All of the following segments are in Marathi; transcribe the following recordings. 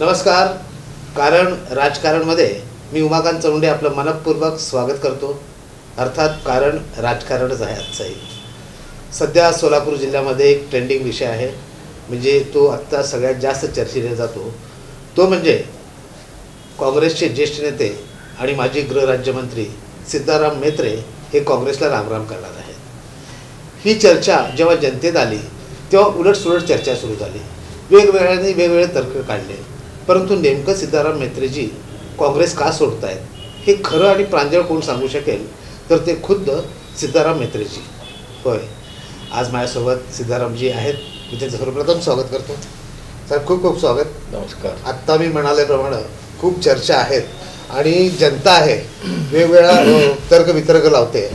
नमस्कार. कारण राजकारणमध्ये मी उमाकांत चौंडे आपलं मनपूर्वक स्वागत करतो. अर्थात कारण राजकारणच आहे आजचाही सध्या सोलापूर जिल्ह्यामध्ये एक ट्रेंडिंग विषय आहे. म्हणजे तो आत्ता सगळ्यात जास्त चर्चेने जातो. तो म्हणजे काँग्रेसचे ज्येष्ठ नेते आणि माजी गृहराज्यमंत्री सिद्धाराम मेत्रे हे काँग्रेसला रामराम करणार आहेत. ही चर्चा जेव्हा जनतेत आली तेव्हा उलटसुलट चर्चा सुरू झाली. वेगवेगळ्यांनी वेगवेगळे तर्क काढले. परंतु नेमकं सिद्धाराम मेत्रेजी काँग्रेस का सोडतायत? हे खरं आणि प्रांजळ कोण सांगू शकेल? तर ते खुद्द सिद्धाराम मेत्रेजी होय. आज माझ्यासोबत सिद्धारामजी आहेत. मी त्यांचं सर्वप्रथम स्वागत करतो. साहेब खूप खूप स्वागत. नमस्कार. आत्ता मी म्हणाल्याप्रमाणे खूप चर्चा आहेत आणि जनता आहे. वेगवेगळ्या अ, तर्कवितर्क लावते.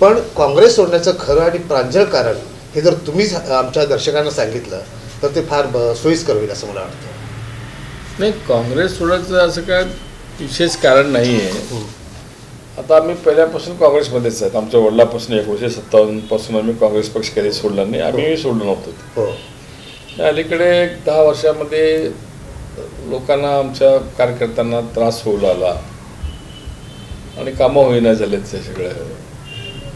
पण काँग्रेस सोडण्याचं खरं आणि प्रांजळ कारण हे जर तुम्हीच आमच्या दर्शकांना सांगितलं तर ते फार ब- सोयीस्कर होईल असं मला वाटतं. नाही काँग्रेस सोडायचं असं काय विशेष कारण नाही आहे हं. आता आम्ही पहिल्यापासून काँग्रेसमध्येच आहेत. आमच्या वडिलापासून एकोणीसशे सत्तावन्नपासून आम्ही काँग्रेस पक्ष कधी सोडला नाही. आम्ही सोडलो नव्हतो. हो. अलीकडे एक दहा वर्षामध्ये लोकांना आमच्या कार्यकर्त्यांना त्रास होऊ लागला. आणि कामं होईना झालेत ते सगळं.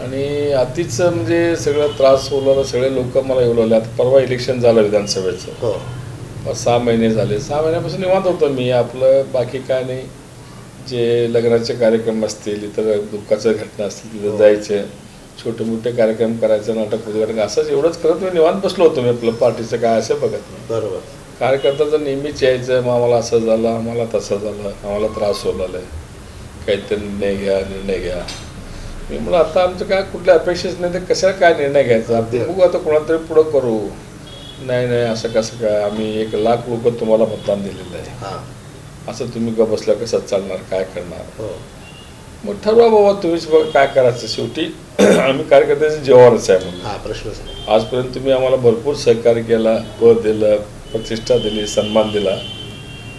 आणि अतिच म्हणजे सगळं त्रास होऊ लागला. सगळे लोक मला येऊ लागले. आता परवा इलेक्शन झालं विधानसभेचं. हो. सहा महिने झाले. सहा महिन्यापासून निवांत होतो मी. आपलं बाकी काय नाही. जे लग्नाचे कार्यक्रम असतील इतर दुःखाच्या घटना असतील तिथं जायचे. छोटे मोठे कार्यक्रम करायचे नाटक वगैरे. करायचं. असंच एवढंच करत मी निवांत बसलो होतो मी. आपलं पार्टीचं काय असं बघत नाही. बरोबर. कार्यकर्त्याचं नेहमीच यायचं मग आम्हाला असं झालं आम्हाला तसं झालं आम्हाला त्रास होऊ लागला काहीतरी निर्णय घ्या निर्णय घ्या. मी म्हणलं आता आमचं काय कुठल्या अपेक्षाच नाही तर कशाला काय निर्णय घ्यायचा. बघू आता कोणाला तरी पुढं करू. नाही नाही असं कसं काय? आम्ही एक लाख लोक तुम्हाला मतदान दिलेलं आहे. हां. असं तुम्ही का बसल्या कसं चालणार काय करणार? हो. मग ठरवा बाबा तुम्हीच बघ काय करायचं. शेवटी आम्ही कार्यकर्त्याचं जेव्हारच आहे म्हणून. हां प्रश्नच नाही. आजपर्यंत तुम्ही आम्हाला भरपूर सहकार्य केला पद दिलं प्रतिष्ठा दिली सन्मान दिला.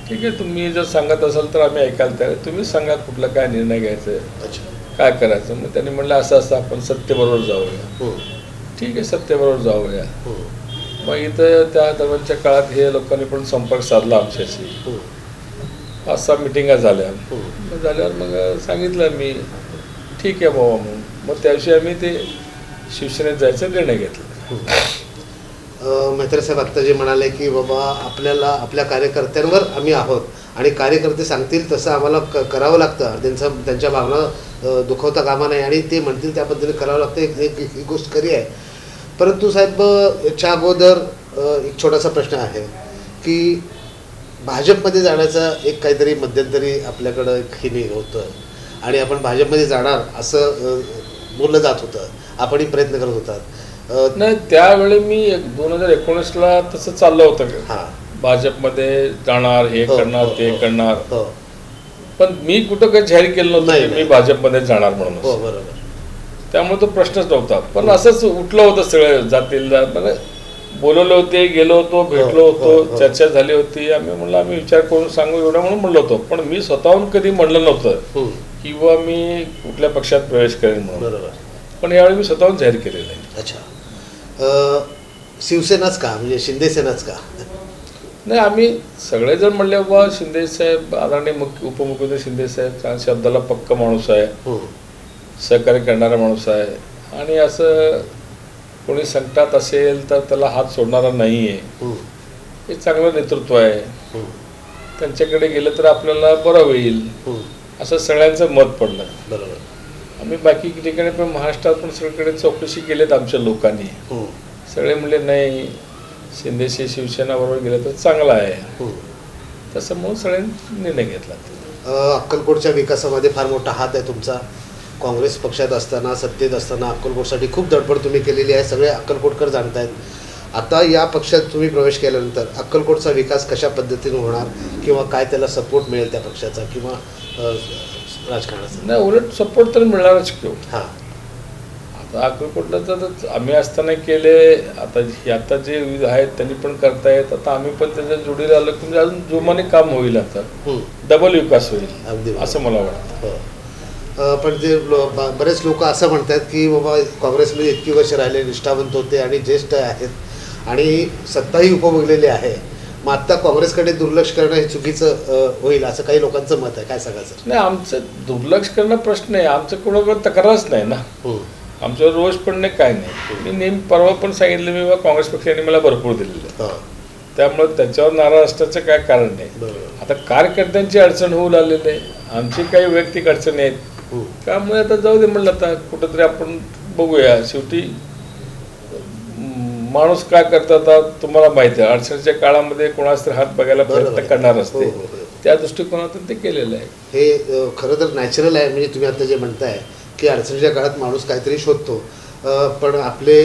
ठीक आहे तुम्ही जर सांगत असाल तर आम्ही ऐकायला तयार आहे. तुम्हीच सांगा कुठला काय निर्णय घ्यायचा आहे, अच्छा. काय करायचं मग त्यांनी म्हणलं असं असं आपण सत्तेबरोबर जाऊया. हो. ठीक आहे सत्तेबरोबर जाऊया. हो. मग इथं त्या दरम्यानच्या काळात हे लोकांनी पण संपर्क साधला आमच्याशी. हो. पाच सहा मिटिंगा झाल्या. हो. मग झाल्यावर मग सांगितलं मी ठीक आहे बाबा म्हणून मग त्याविषयी आम्ही ते शिवसेनेत जायचा निर्णय घेतला. म्हात्रे साहेब आत्ता जे म्हणाले की बाबा आपल्याला आपल्या कार्यकर्त्यांवर आम्ही आहोत आणि कार्यकर्ते सांगतील तसं आम्हाला क करावं लागतं. त्यांचं त्यांच्या भावना दुखवता कामा नाही आणि ते म्हणतील त्या पद्धतीने करावं लागतं. एक एक- ही गोष्ट खरी आहे. परंतु साहेब याच्या अगोदर एक छोटासा प्रश्न आहे की भाजपमध्ये जाण्याचा एक काहीतरी मध्यंतरी आपल्याकडं एक हे निघ होतं. आणि आपण भाजपमध्ये जाणार असं बोललं जात होतं. आपणही प्रयत्न करत होतात नाही त्यावेळी मी दोन हजार एकोणीसला तसं चाललं होतं. हां. भाजपमध्ये जाणार हे हो, करणार हो, ते हो. करणार. हो. पण मी कुठं काही जाहीर केलं नव्हतं मी. भाजपमध्ये जाणार हो म्हणून बरोबर. त्यामुळे तो प्रश्नच नव्हता. पण असंच उठलं होतं सगळं जातील म्हणजे बोलवले होते गेलो होतो भेटलो हो, होतो हो. चर्चा झाली होती. आम्ही म्हणलं आम्ही विचार करून सांगू एवढं म्हणून म्हणलो होतो. पण मी स्वतःहून कधी म्हणलं नव्हतं किंवा मी कुठल्या पक्षात प्रवेश करेन म्हणून. बरोबर. पण यावेळी मी स्वतःहून जाहीर केलेलं आहे. अच्छा. शिवसेनाच का? म्हणजे शिंदे सेनाच का? नाही आम्ही सगळेजण म्हणले बाबा शिंदे साहेब आदरणीय मुख्य उपमुख्यमंत्री शिंदे साहेब शब्दाला पक्क माणूस आहे. सहकार्य करणारा माणूस आहे. आणि असं कोणी संकटात असेल तर त्याला हात सोडणारा नाही आहे हे चांगलं नेतृत्व आहे. त्यांच्याकडे गेलं तर आपल्याला बरं होईल. असं सगळ्यांचं मत पडलं. बरोबर. आम्ही बाकी ठिकाणी पण महाराष्ट्रात पण सगळीकडे चौकशी केलेत आमच्या लोकांनी. सगळे म्हणले नाही शिंदेशी शिवसेना बरोबर गेलं तर चांगलं आहे. तसं म्हणून सगळ्यांनी निर्णय घेतला. अक्कलकोटच्या विकासामध्ये फार मोठा हात आहे तुमचा. काँग्रेस पक्षात असताना सत्तेत असताना अक्कलकोटसाठी खूप धडपड तुम्ही केलेली आहे सगळे अक्कलकोटकर जाणतायत. आता या पक्षात तुम्ही प्रवेश केल्यानंतर अक्कलकोटचा विकास कशा पद्धतीने होणार किंवा काय त्याला सपोर्ट मिळेल त्या पक्षाचा किंवा राजकारणाचा? नाही उलट सपोर्ट तर मिळणारच किंवा हां. आता अक्कलकोटला तर आम्ही असताना केले आता हे आता जे आहेत त्यांनी पण करतायत आता आम्ही पण त्याच्या जोडीला आलो की म्हणजे अजून जोमाने काम होईल आता. डबल विकास होईल. असं मला वाटतं. हो. पण ते बरेच लोक असं म्हणतात की बाबा काँग्रेसमध्ये इतकी वर्ष राहिले निष्ठावंत होते आणि ज्येष्ठ आहेत. आणि सत्ताही उपभोगलेली आहे. मग आत्ता काँग्रेसकडे दुर्लक्ष करणं हे चुकीचं होईल असं काही लोकांचं मत आहे. काय सांगा सर नाही आमचं दुर्लक्ष करणं प्रश्न आहे. आमचं कोणाकडे तक्रारच नाही ना. आमच्यावर रोष पण नाही काय नाही. मी नेहमी परवा पण सांगितलं मी काँग्रेस पक्षाने मला भरपूर दिलेलं आहे. हो. त्यामुळे त्याच्यावर नाराज असण्याचं काय कारण नाही. आता कार्यकर्त्यांची अडचण होऊ लागलेली आहे. आमची काही वैयक्तिक अडचणी आहेत. त्यामुळे आता जाऊ दे म्हणलं आता कुठंतरी आपण बघूया. शेवटी माणूस काय करतात आता तुम्हाला माहिती आहे. अडचणीच्या काळामध्ये कोणाच तरी हात बघायला प्रयत्न. करणार हो, असते. हो, हो. त्या दृष्टिकोनातून ते केलेलं आहे. हे खरं तर नॅचरल आहे. म्हणजे तुम्ही आता जे म्हणताय की अडचणीच्या काळात माणूस काहीतरी शोधतो. पण आपले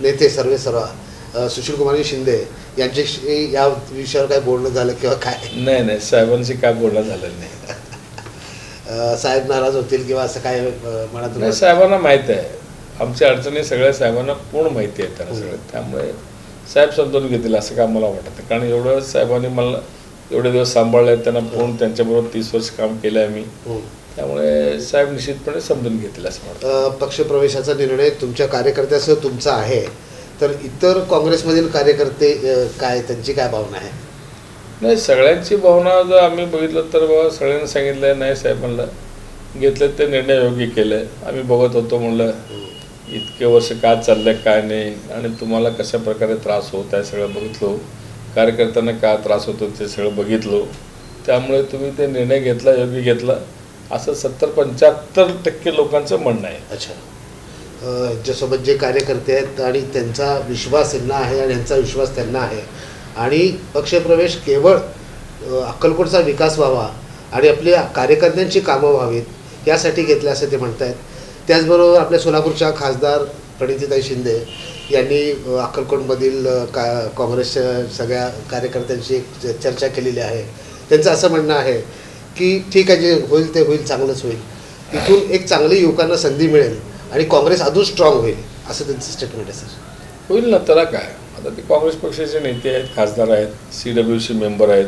नेते सर्वे सर्वा अ, सुशीलकुमारजी शिंदे यांच्याशी या विषयावर काय बोलणं झालं किंवा काय? नाही नाही. साहेबांशी काय बोलणं झालं नाही. साहेब नाराज होतील किंवा असं काय मनात नाही साहेबांना माहिती आहे. आमच्या अडचणी सगळ्या साहेबांना पूर्ण माहिती आहे त्यांना सगळं. त्यामुळे साहेब समजून घेतील असं काय मला वाटत. कारण एवढं साहेबांनी मला एवढे दिवस सांभाळले त्यांना पूर्ण त्यांच्याबरोबर तीस वर्ष काम केलं आहे मी. हम्म. त्यामुळे साहेब निश्चितपणे समजून घेतील असं वाटतं पक्षप्रवेशाचा निर्णय तुमच्या कार्यकर्त्यासह तुमचा आहे. तर इतर काँग्रेसमधील कार्यकर्ते काय त्यांची काय भावना आहे? नाही सगळ्यांची भावना जर आम्ही बघितलं तर बाबा सगळ्यांनी सांगितलं नाही साहेब म्हणलं. घेतलं ते निर्णय योग्य केले. आम्ही बघत होतो म्हणलं इतके वर्ष काय चाललं काय नाही आणि तुम्हाला कशा प्रकारे त्रास होत आहे सगळं बघितलो. कार्यकर्त्यांना काय त्रास होतो ते सगळं बघितलो. त्यामुळे तुम्ही ते निर्णय घेतला योग्य घेतला. असं सत्तर पंच्याहत्तर टक्के लोकांचं म्हणणं आहे. अच्छा. यांच्यासोबत जे कार्यकर्ते आहेत आणि त्यांचा विश्वास यांना आहे आणि यांचा विश्वास त्यांना आहे आणि पक्षप्रवेश केवळ अक्कलकोटचा विकास व्हावा आणि आपल्या कार्यकर्त्यांची कामं व्हावीत यासाठी घेतल्या असं ते म्हणत आहेत त्याचबरोबर आपल्या सोलापूरच्या खासदार प्रणितीताई शिंदे यांनी अक्कलकोटमधील का काँग्रेसच्या सगळ्या कार्यकर्त्यांशी एक चर्चा केलेली आहे. त्यांचं असं म्हणणं आहे की ठीक आहे जे होईल ते होईल चांगलंच होईल. तिथून एक चांगली युवकांना संधी मिळेल आणि काँग्रेस अजून स्ट्रॉंग होईल असं त्यांचं स्टेटमेंट आहे सर. होईल ना त्याला काय? आता ते काँग्रेस पक्षाचे नेते आहेत खासदार आहेत सी डब्ल्यू सी मेंबर आहेत.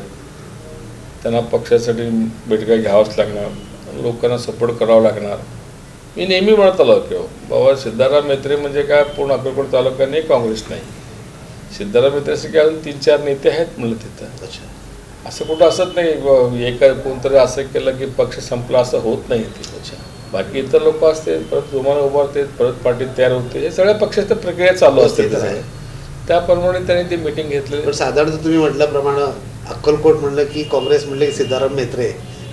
त्यांना पक्षासाठी बैठका घ्यावाच लागणार लोकांना सपोर्ट करावा लागणार. मी नेहमी म्हणत आलो की बाबा सिद्धाराम मेत्रे म्हणजे काय? पूर्ण अक्कलकोट तालुका नाही काँग्रेस नाही. सिद्धाराम मेत्रेसारखे अजून तीन चार नेते आहेत म्हणलं तिथं. अच्छा. असं कुठं असत नाही एका कोणतरी असं केलं की पक्ष संपला असं होत नाही. ते अच्छा. बाकी इतर लोक असते परत जोमाने उभारते परत पार्टी तयार होते. हे सगळ्या पक्षाच्या प्रक्रिया चालू असते. त्याप्रमाणे त्यांनी ती मिटिंग घेतली पण साधारणतः तुम्ही म्हटल्याप्रमाणे अक्कलकोट म्हणलं की काँग्रेस म्हणलं की सिद्धाराम मेत्रे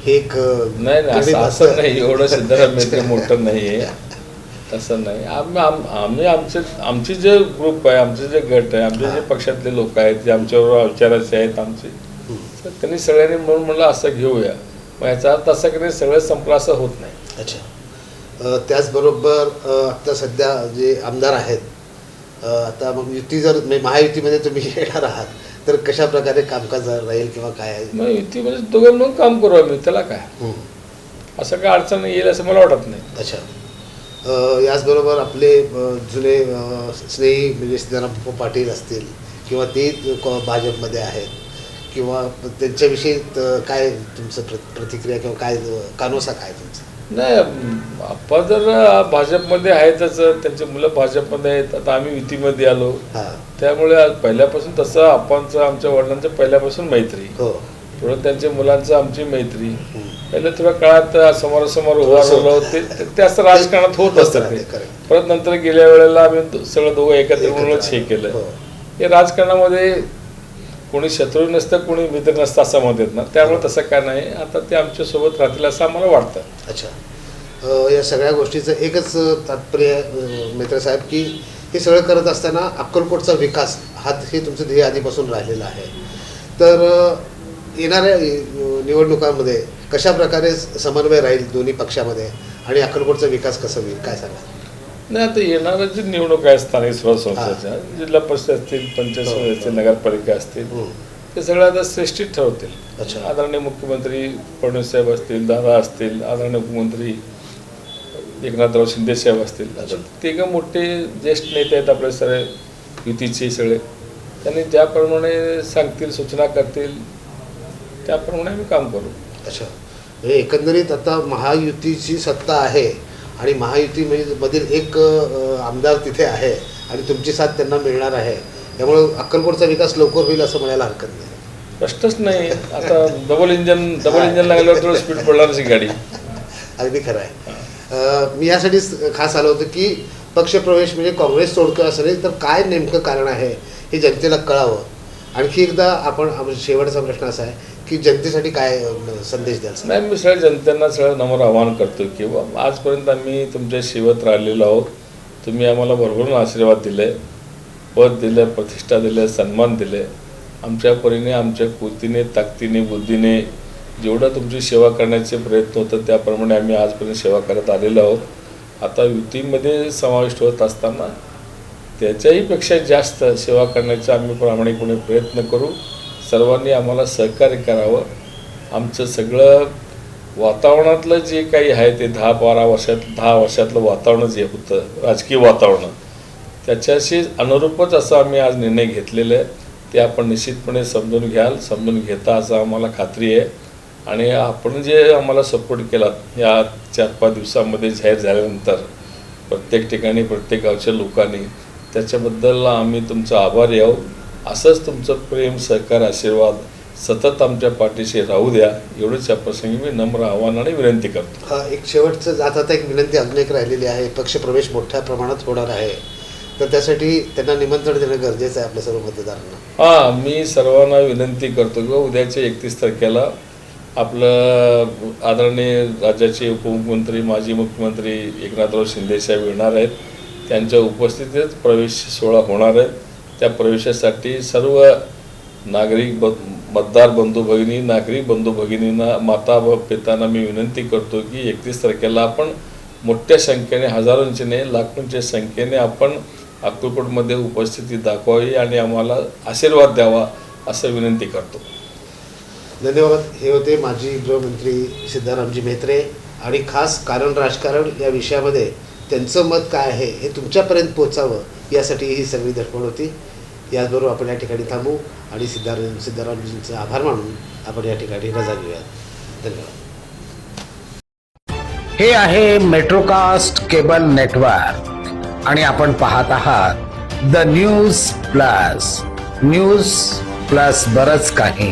हे एक नाही नाही असं नाही एवढं सिद्धाराम मेत्रे मोठं नाही आहे. तसं नाही. आम्ही आम- आम्ही आमचे आमचे जे ग्रुप आहे आमचे जे गट आहे आमचे जे पक्षातले लोक आहेत जे आमच्याबरोबर विचाराचे आहेत आमचे. तर त्यांनी सगळ्यांनी म्हणून म्हणलं असं घेऊया. मग याचा अर्थ असा की सगळं संपलं असं होत नाही. अच्छा. त्याचबरोबर आता सध्या जे आमदार आहेत आता मग युती जर म्हणजे महायुतीमध्ये तुम्ही येणार आहात तर कशा प्रकारे कामकाज राहील किंवा काय? आहे मग युतीमध्ये दोघं म्हणून काम करू आम्ही त्याला काय. असं काय अडचण येईल असं मला वाटत नाही. अच्छा. याचबरोबर आपले जुने स्नेही म्हणजे सिद्धाराम पाटील असतील किंवा ते क- भाजपमध्ये आहेत किंवा त्यांच्याविषयी काय तुमचं प्र प्रतिक्रिया किंवा काय कानोसा काय तुमचा? नाही आपण जर भाजपमध्ये आहेतच त्यांची मुलं भाजपमध्ये आहेत आता आम्ही युतीमध्ये आलो. हां. त्यामुळे पहिल्यापासून तसं आपणचं आमच्या वडिलांचं पहिल्यापासून मैत्री. हो. थोडं त्यांच्या मुलांचं आमची मैत्री. पहिल्या थोड्या काळात समोरासमोर उभा राहिलो. ते असं राजकारणात होत असतं ते. Correct. परत नंतर गेल्या वेळेला आम्ही सगळं दोघं एकत्र म्हणूनच हे. केलं. हो. हे राजकारणामध्ये कोणी शत्रू नसतं कोणी मित्र नसतं असं मत येत ना त्यामुळे तसं काय नाही. आता ते आमच्यासोबत राहतील असं आम्हाला वाटतं. अच्छा. या सगळ्या गोष्टीचं एकच तात्पर्य मित्रसाहेब की हे सगळं करत असताना अक्कलकोटचा विकास हा हे तुमचं ध्येय आधीपासून राहिलेलं आहे. तर येणाऱ्या निवडणुकांमध्ये कशा प्रकारे समन्वय राहील दोन्ही पक्षामध्ये? आणि अक्कलकोटचा विकास कसा होईल? काय सांगा नाही आता येणाऱ्या जी निवडणूक आहे स्थानिक स्वराज्य संस्थाच्या जिल्हा परिषद असतील पंचायत समिती असतील नगरपालिका असतील ते सगळं आता श्रेष्ठीत ठरवतील. आदरणीय मुख्यमंत्री फडणवीस साहेब असतील दादा असतील आदरणीय उपमुख्यमंत्री एकनाथराव शिंदे साहेब असतील. आता तिघ मोठे ज्येष्ठ नेते आहेत आपले सगळे युतीचे सगळे. त्यांनी ज्याप्रमाणे सांगतील सूचना करतील त्याप्रमाणे आम्ही काम करू. अच्छा. म्हणजे एकंदरीत आता महायुतीची सत्ता आहे आणि महायुती म्हणजे मधील एक आमदार तिथे आहे आणि तुमची साथ त्यांना मिळणार आहे. त्यामुळं अक्कलकोटचा विकास लवकर होईल असं म्हणायला हरकत नाही. प्रश्नच नाही. आता डबल इंजन डबल इंजन लागल्यावर थोडं स्पीड पडणारच ही गाडी. अगदी खरं आहे. मी यासाठीच खास आलो होतो की पक्षप्रवेश म्हणजे काँग्रेस सोडतो असं नाही तर काय नेमकं कारण आहे हे जनतेला कळावं. आणखी एकदा आपण शेवटचा प्रश्न असा आहे. की जनतेसाठी काय संदेश द्याल? नाही मी सगळ्या जनतेना सगळं नम्र आवाहन करतो की आजपर्यंत आम्ही तुमच्या शिवत राहिलेलो आहोत. तुम्ही आम्हाला भरभरून आशीर्वाद दिले पद दिले प्रतिष्ठा दिले सन्मान दिले. आमच्या परीने आमच्या कृतीने ताकदीने बुद्धीने जेवढं तुमची सेवा करण्याचे प्रयत्न होतं त्याप्रमाणे आम्ही आजपर्यंत सेवा करत आलेलो आहोत. आता युतीमध्ये समाविष्ट होत असताना त्याच्याहीपेक्षा जास्त सेवा करण्याचा आम्ही प्रामाणिकपणे प्रयत्न करू. सर्वांनी आम्हाला सहकार्य करावं. आमचं सगळं वातावरणातलं जे काही आहे ते दहा बारा वर्षात दहा वर्षातलं वातावरण जे होतं राजकीय वातावरण त्याच्याशी अनुरूपच असा आम्ही आज निर्णय घेतलेला आहे. ते आपण निश्चितपणे समजून घ्याल समजून घेता असं आम्हाला खात्री आहे. आणि आपण जे आम्हाला सपोर्ट केला या चार पाच दिवसामध्ये जाहीर झाल्यानंतर प्रत्येक ठिकाणी प्रत्येक गावच्या लोकांनी त्याच्याबद्दल आम्ही तुमचा आभारी आहोत. असंच तुमचं प्रेम सहकार आशीर्वाद सतत आमच्या पाठीशी राहू द्या. एवढंच या प्रसंगी मी नम्र आव्हान आणि विनंती करतो. हा, एक शेवटचं जात आता एक विनंती अजून एक राहिलेली आहे. पक्षप्रवेश मोठ्या प्रमाणात होणार आहे. तर त्यासाठी त्यांना निमंत्रण देणं गरजेचं आहे आपल्या सर्व मतदारांना. हां मी सर्वांना विनंती करतो की उद्याच्या एकतीस तारखेला आपलं आदरणीय राज्याचे उपमुख्यमंत्री माजी मुख्यमंत्री एकनाथराव शिंदेसाहेब येणार आहेत. त्यांच्या उपस्थितीत प्रवेश सोहळा होणार आहे. त्या प्रवेशासाठी सर्व नागरिक ब मतदार बंधू भगिनी नागरिक बंधू भगिनींना माता व पितांना मी विनंती करतो की एकतीस तारखेला आपण मोठ्या संख्येने हजारोंची नाही लाखोंच्या संख्येने आपण अक्कलकोटमध्ये उपस्थिती दाखवावी आणि आम्हाला आशीर्वाद द्यावा असं विनंती करतो. धन्यवाद. हे होते माजी गृहमंत्री सिद्धारामजी म्हेत्रे आणि खास कारण राजकारण या विषयामध्ये त्यांचं मत काय आहे हे तुमच्यापर्यंत पोचावं यासाठी ही सगळी धडपड होती. याचबरोबर आपण या ठिकाणी थांबू आणि सिद्धार सिद्धारामजींचे आभार मानून आपण या ठिकाणी रजा घेऊयात. धन्यवाद. हे आहे मेट्रोकास्ट केबल नेटवर्क आणि आपण पाहत आहात The News Plus News Plus बरंच काही.